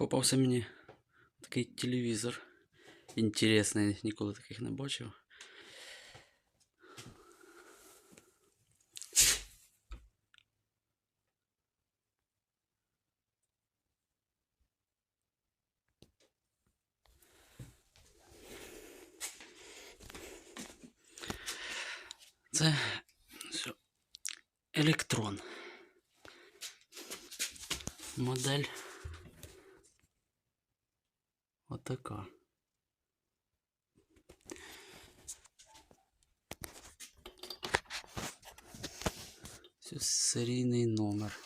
Попався мені такий телевізор. Інтересний, ніколи таких не бачив. Отака. Це серійний номер.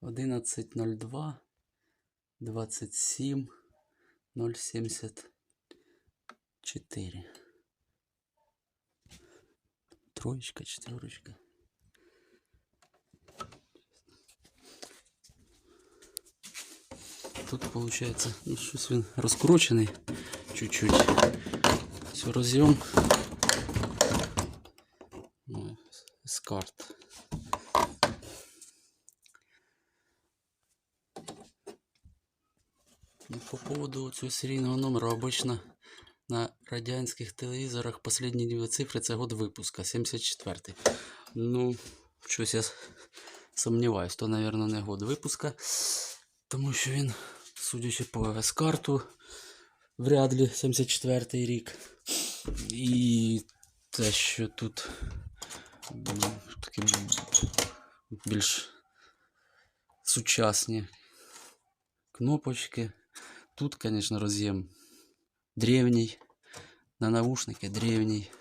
Одинадцять ноль два двадцять сім ноль сімдесят чотири. Троечка, четверочка. Тут получается, ну щось він розкручений чуть-чуть. Все роз'єм. Ну, з карт. Ну, по поводу цього серійного номера обично на радянських телевізорах последні дві цифри це год випуска, 74-й. Ну, щось я сумніваюсь, то, мабуть, не год випуска, тому що він, судячи по с-карту, вряд ли 74-й рік. І те, що тут м, такі більш сучасні кнопочки. Тут, конечно, роз'єм древній. На наушники древній.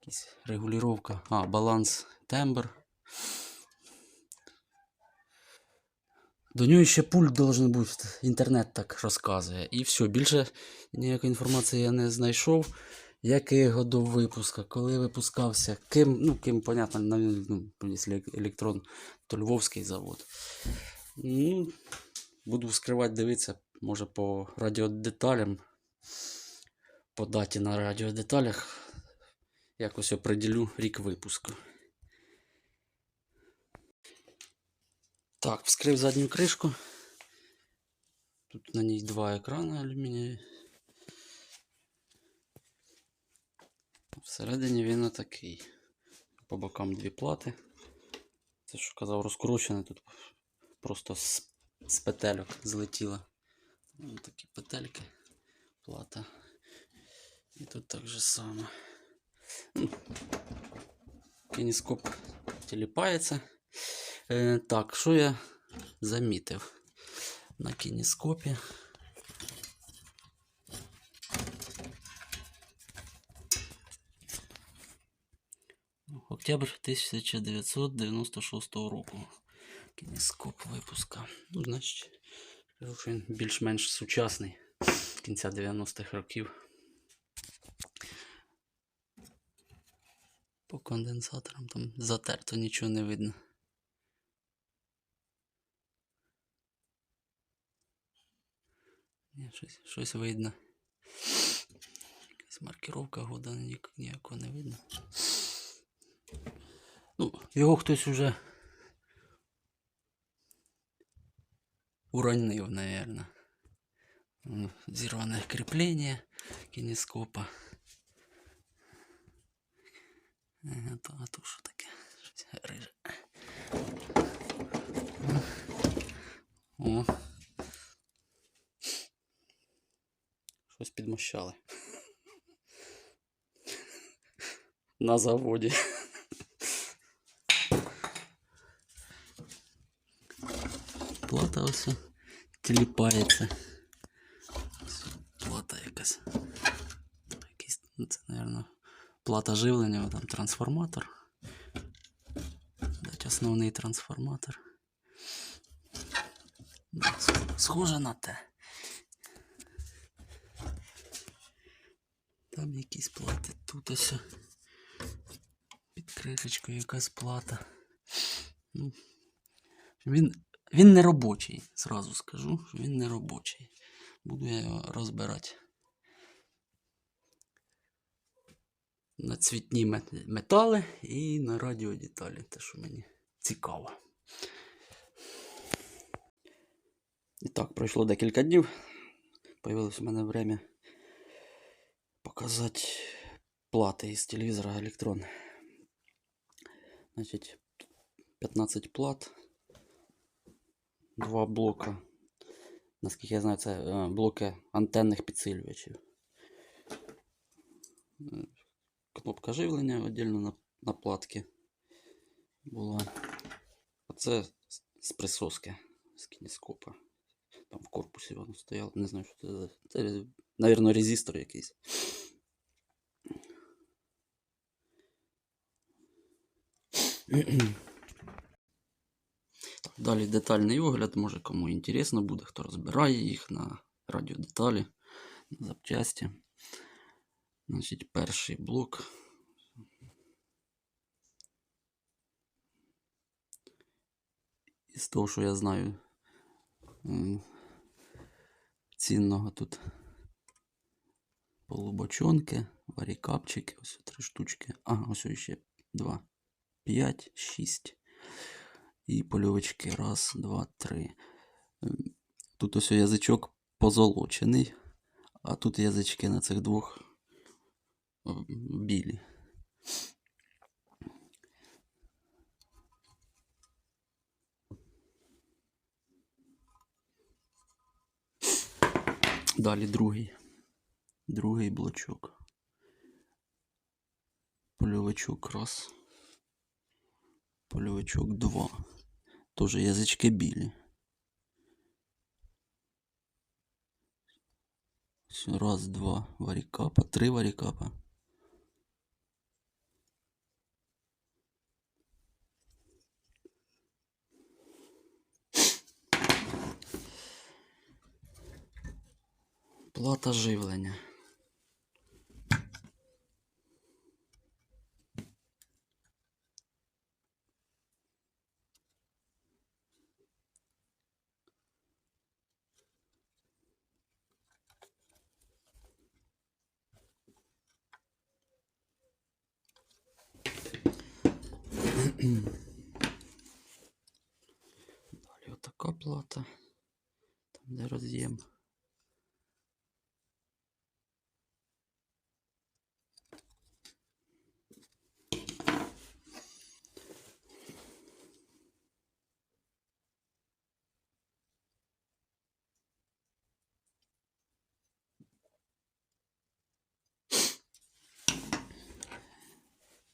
Якісь регулювання. А, баланс тембр. До нього ще пульт должен бути. Інтернет так розказує. І все. Більше ніякої інформації я не знайшов. Який годов випуска, коли випускався, ким, ну, ким, понятно, ну, електрон, то Львовський завод. Ну, буду вскривати, дивитися, може по радіодеталям, по даті на радіодеталях якось определю рік випуску. Так, вскрив задню кришку. Тут на ній два екрани алюмінієві. Всередині він отакий. По бокам дві плати. Це що казав, розкручене тут просто з, з петельок злетіло. Такі петельки, плата. І тут так же само. Кінескоп тіліпається. Е, так, що я замітив на кінескопі? Октябрь 1996 року. Кінескоп випуска. Ну, значить, він більш-менш сучасний кінця 90-х років. По конденсаторам там затерто нічого не видно. Ні, щось, щось видно. Якась маркировка года ніяк- ніякого не видно. Ну, його хтось уже уронив, наверное. М, Зірване кріплення кінескопа. Ага, то, а то що таке? Щось риже. О. Щось підмощали. На заводі. Плата ось тіліпається. Плата якась. Якийсь, ну, це, мабуть, плата живлення, там трансформатор. Дать основний трансформатор. Схоже на те. Там якісь плати. Тут ось під кришечкою якась плата. Ну, він, він не робочий, зразу скажу, що він не робочий. Буду я його розбирати. на цвітні метали і на радіодеталі, те, що мені цікаво. І так, пройшло декілька днів. Появилось у мене время показати плати із телевізора електрон. Значить, 15 плат, два блока. Наскільки я знаю, це е, блоки антенних підсилювачів. Е, Кнопка живлення віддільно на, на платки була. Оце з- з присоски з кінескопа. Там в корпусі воно стояло. Не знаю, що це за. Це, мабуть, резистор якийсь. Далі детальний огляд, може кому інтересно буде, хто розбирає їх на радіодеталі, на запчасті. Значить, перший блок. Із того, що я знаю, цінного тут полубочонки, варікапчики, ось три штучки. Ага, ось ще два. П'ять, шість. І польовички. Раз, два, три. Ем, Тут ось язичок позолочений, а тут язички на цих двох білі. Далі другий. Другий блочок. Польовичок раз. Польовичок два. Тоже язички білі. Все, Раз, два варікапа, три варікапа. Плата живлення. Там.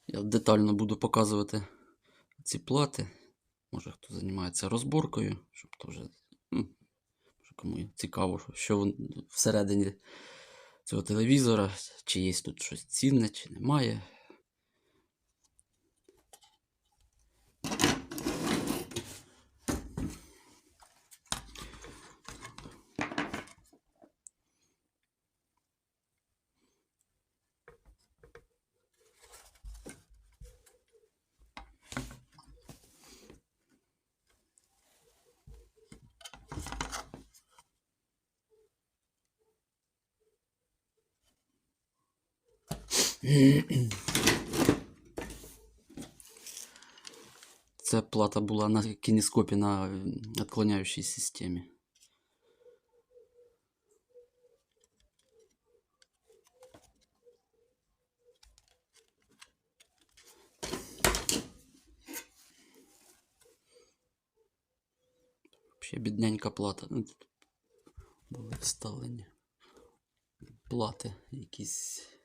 Я детально буду показувати ці плати. Може хто займається розборкою, щоб теж ну, може, кому цікаво, що- що всередині цього телевізора, чи є тут щось цінне, чи немає. Це плата була на кінескопі на е, відклоняючій системі. Ще бідненька плата. Ну, були вставлені плати якісь.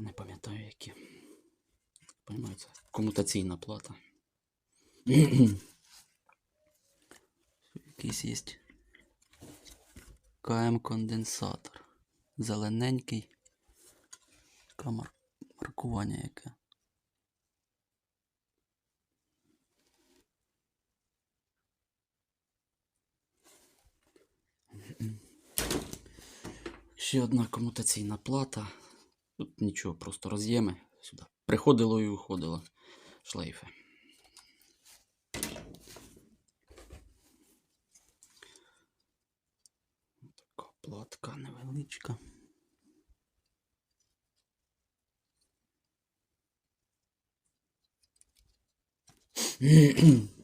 Не пам'ятаю які. Це комутаційна плата. Якийсь є КМ конденсатор. Зелененький. Камер маркування яке. Ще одна комутаційна плата. Тут нічого, просто роз'єми сюди. Приходило і виходило шлейфи. Така платка невеличка. Mm-hmm.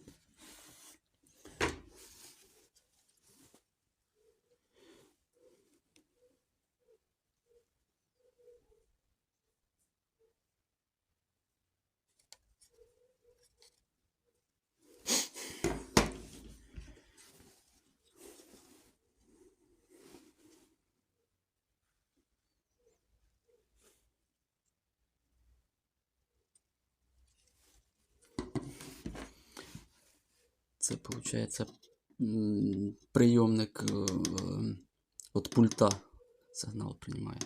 Це виходить прийомник від пульта сигнал приймає.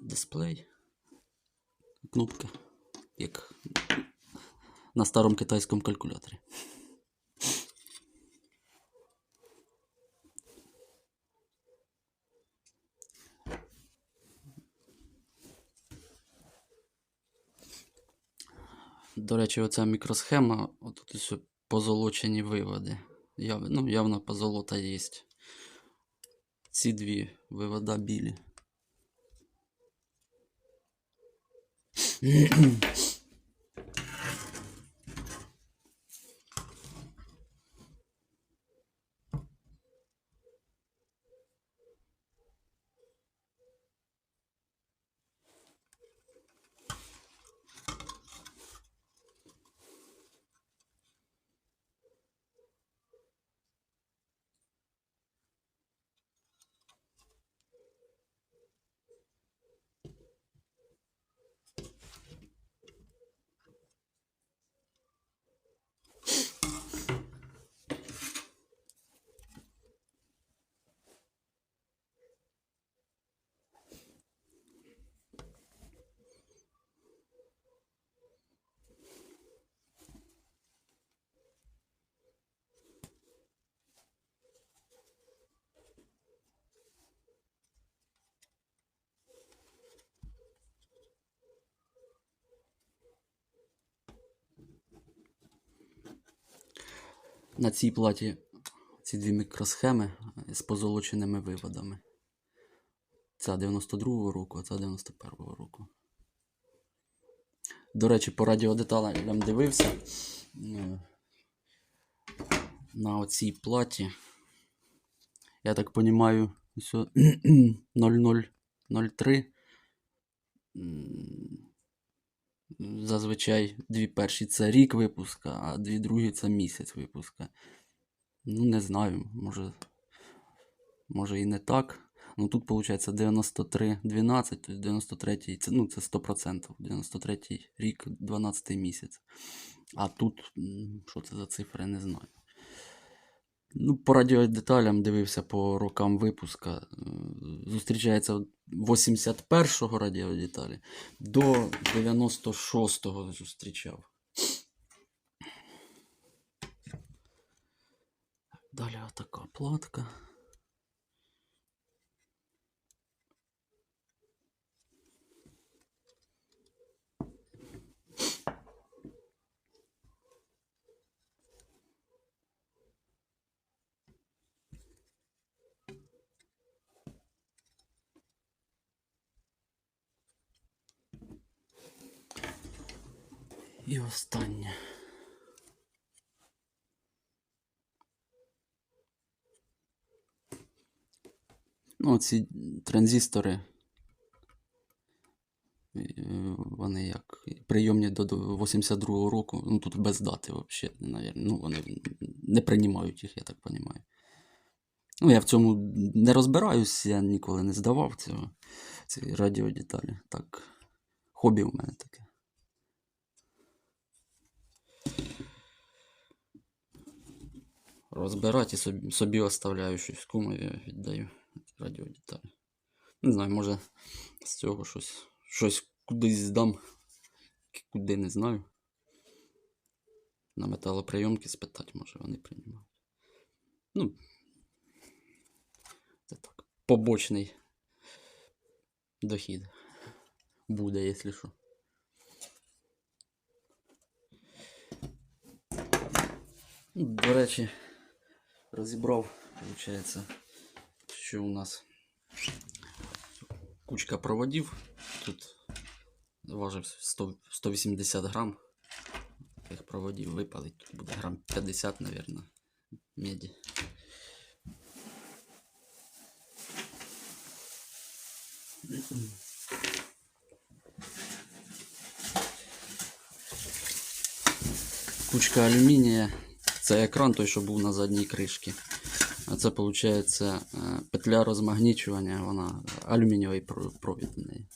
Дисплей. Кнопки. Як на старому китайському калькуляторі. До речі, оця мікросхема, отут ось позолочені виводи. Яв, ну, явно позолота є. Ці дві вивода білі. На цій платі ці дві мікросхеми з позолоченими виводами. Ця 92-го року, а ця 91-го року. До речі, по радіодеталям дивився. е, На оцій платі. Я так розумію, 0003. Зазвичай дві перші це рік випуска, а дві другі це місяць випуска. Ну, не знаю, може, може і не так. Ну тут виходить 93 12, тобто 93 це, ну, це 100%. 93 рік, 12 місяць. А тут, що це за цифри, не знаю. Ну, по радіодеталям дивився по рокам випуска. Е, Зустрічається 81-го радіодеталі до 96-го зустрічав. Далі така платка. І останнє. Ну, ці транзистори. е, Вони як прийомні до до 82-го року. Ну тут без дати взагалі, навіть. Ну, вони не приймають їх, я так розумію. Ну, я в цьому не розбираюсь, я ніколи не здавав цього, ці радіодеталі. Так, хобі у мене таке. Розбирати і собі, собі оставляю щось кумові, віддаю радіодеталі. Не знаю, може з цього щось, щось кудись здам, куди не знаю. На металоприйомки спитати, може вони приймають. Ну, це так. Побочний дохід. Буде, якщо що. Ну, До речі, розібрав, виходить, що у нас кучка проводів. Тут важив 100, 180 грам. Тих проводів випалить, тут буде грам 50, мабуть, меді. Кучка алюмінія. Це екран той, що був на задній кришці. А це виходить петля розмагнічування, вона алюмінієвий про- провід в неї.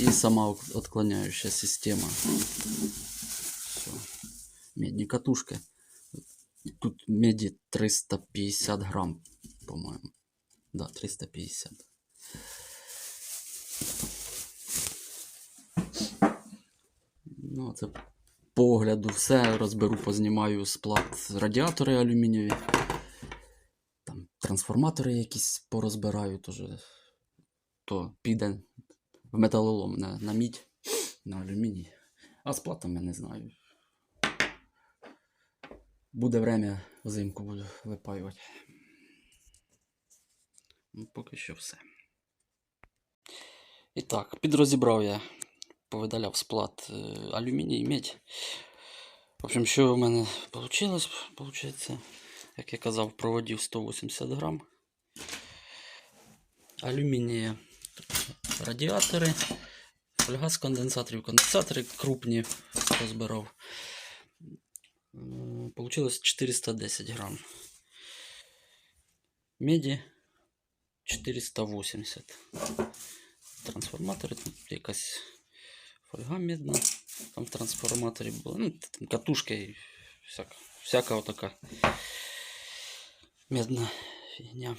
І сама ок- отклоняющая система. Все. Медні катушки. Тут меди 350 грамм, по-моему. Да, 350. Ну, це по огляду все. Розберу, познімаю з плат радіатори алюмінієві. Там трансформатори якісь порозбираю, теж. То піде в металолом на, на мідь, на алюміній. А з платами не знаю. Буде время, взимку буду випаювати. Ну, поки що все. І так, підрозібрав я, повидаляв з плат е, алюміній і медь. В общем, що в мене вийшло? Получається, як я казав, проводів 180 грам. Алюмінія радіатори, фольга з конденсаторів, конденсатори крупні розбирав. М, Получилось 410 грам. Меді 480. Трансформатори, тут якась фольга медна. Там в трансформаторі була. Ну, там катушка і всяка, всяка отака медна фігня.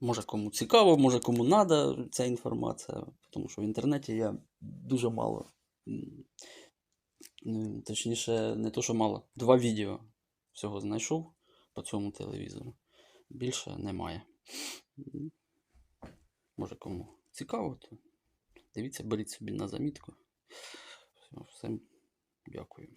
Може кому цікаво, може кому треба ця інформація, тому що в інтернеті я дуже мало. ну, Точніше, не то, що мало. Два відео всього знайшов по цьому телевізору. Більше немає. Може кому цікаво, то дивіться, беріть собі на замітку. Всім дякую.